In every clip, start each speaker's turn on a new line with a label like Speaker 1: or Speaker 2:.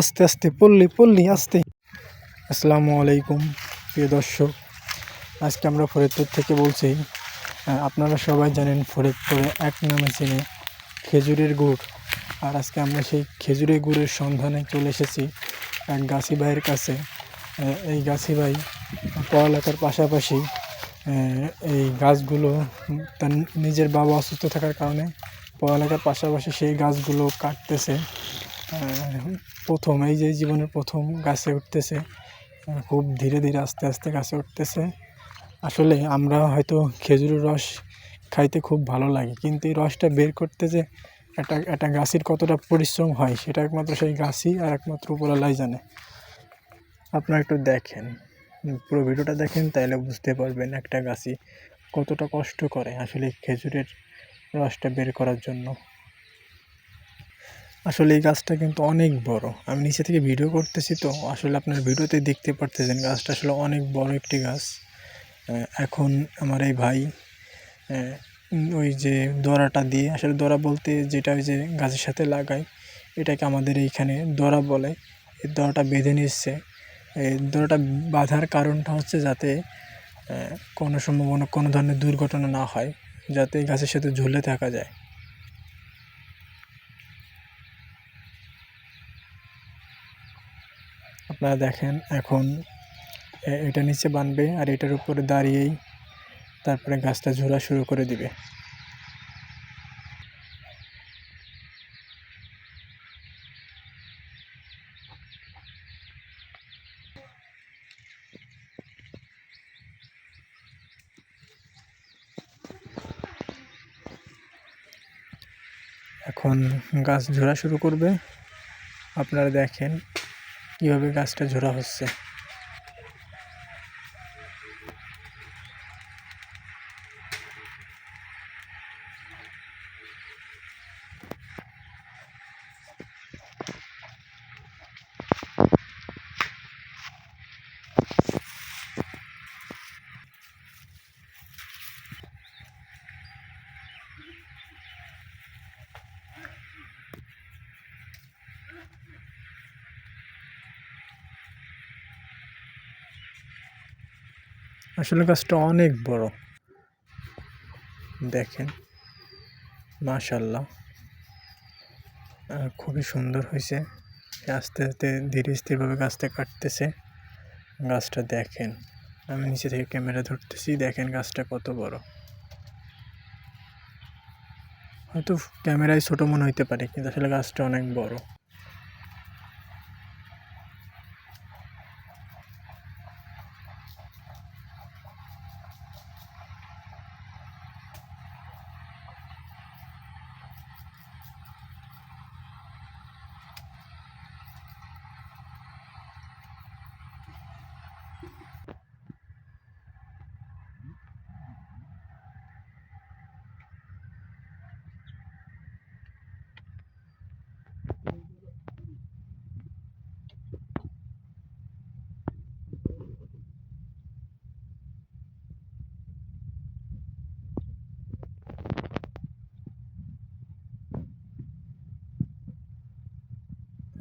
Speaker 1: আস্তে আস্তে, পড়লি পল্লি আস্তে। আসসালামু আলাইকুম, প্রিয় দর্শক। আজকে আমরা ফরিদপুর থেকে বলছি আপনারা সবাই জানেন ফরিদপুরে এক নামে চিনে খেজুরের গুড়। আর আজকে আমরা সেই খেজুরের গুড়ের সন্ধানে চলে এসেছি এক গাছি ভাইয়ের কাছে। এই গাছি ভাই পড়ালেখার পাশাপাশি এই গাছগুলো তার নিজের বাবা অসুস্থ থাকার কারণে পড়ালেখার পাশাপাশি সেই গাছগুলো কাটতেছে। প্রথম, এই যে জীবনের প্রথম গাছে উঠতেছে খুব ধীরে ধীরে আস্তে আস্তে গাছে উঠতেছে। আসলে আমরা হয়তো খেজুরের রস খাইতে খুব ভালো লাগে, কিন্তু এই রসটা বের করতে যে একটা একটা গাছের কতটা পরিশ্রম হয়, সেটা একমাত্র সেই গাছই আর একমাত্র উপরওয়ালাই জানে। আপনারা একটু দেখেন, পুরো ভিডিওটা দেখেন তাহলে বুঝতে পারবেন একটা গাছই কতটা কষ্ট করে আসলে খেজুরের রসটা বের করার জন্য। আসলে এই গাছটা কিন্তু অনেক বড়। আমি নিচে থেকে ভিডিও করতেছি তো, আসলে আপনার ভিডিওতে দেখতে পারতেছেন গাছটা আসলে অনেক বড় একটি গাছ। এখন আমার এই ভাই ওই যে দড়াটা দিয়ে, আসলে দড়া বলতে যেটা ওই যে গাছের সাথে লাগায়, এটাকে আমাদের এইখানে দড়া বলে। এই দড়াটা বেঁধে নিচ্ছে। এই দড়াটা বাঁধার কারণটা হচ্ছে যাতে কোনো সম্ভাবনা, কোনো ধরনের দুর্ঘটনা না হয়, যাতে গাছের সাথে ঝুলে থাকা যায়। আপনারা দেখেন এখন এটা নিচে বানবে আর এটার উপরে দাঁড়িয়েই তারপরে গাছটা ঝোলা শুরু করে দিবে। এখন গাছ ঝোরা শুরু করবে। আপনারা দেখেন কীভাবে গাছটা ঝোরা হচ্ছে? আসলে গাছটা অনেক বড়। দেখেন মাশাল্লাহ খুবই সুন্দর হয়েছে। আস্তে আস্তে ধীরে স্থিরভাবে গাছটা কাটতেছে। গাছটা দেখেন, আমি নিচে থেকে ক্যামেরা ধরতেছি, দেখেন গাছটা কত বড়। হয়তো ক্যামেরায় ছোটো মনে হইতে পারে, কিন্তু আসলে গাছটা অনেক বড়।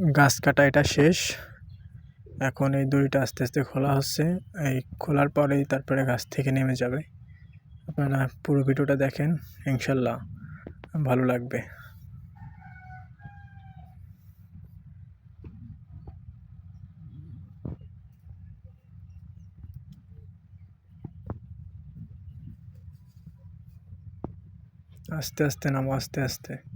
Speaker 1: গাছ কাটা এটা শেষ। এখন এই দড়িটা আস্তে আস্তে খোলা হচ্ছে। এই খোলার পরেই তারপরে গাছ থেকে নেমে যাবে। আপনারা পুরো ভিডিওটা দেখেন, ইনশাল্লাহ ভালো লাগবে। আস্তে আস্তে নামো, আস্তে আস্তে।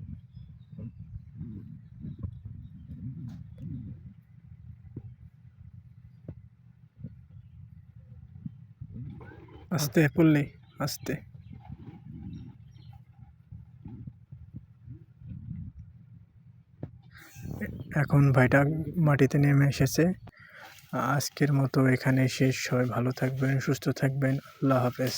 Speaker 1: আস্তে পড়লে আস্তে। এখন ভাইটা মাটিতে নেমে এসেছে। আজকের মতো এখানে শেষ হয়। ভালো থাকবেন, সুস্থ থাকবেন। আল্লাহ হাফেজ।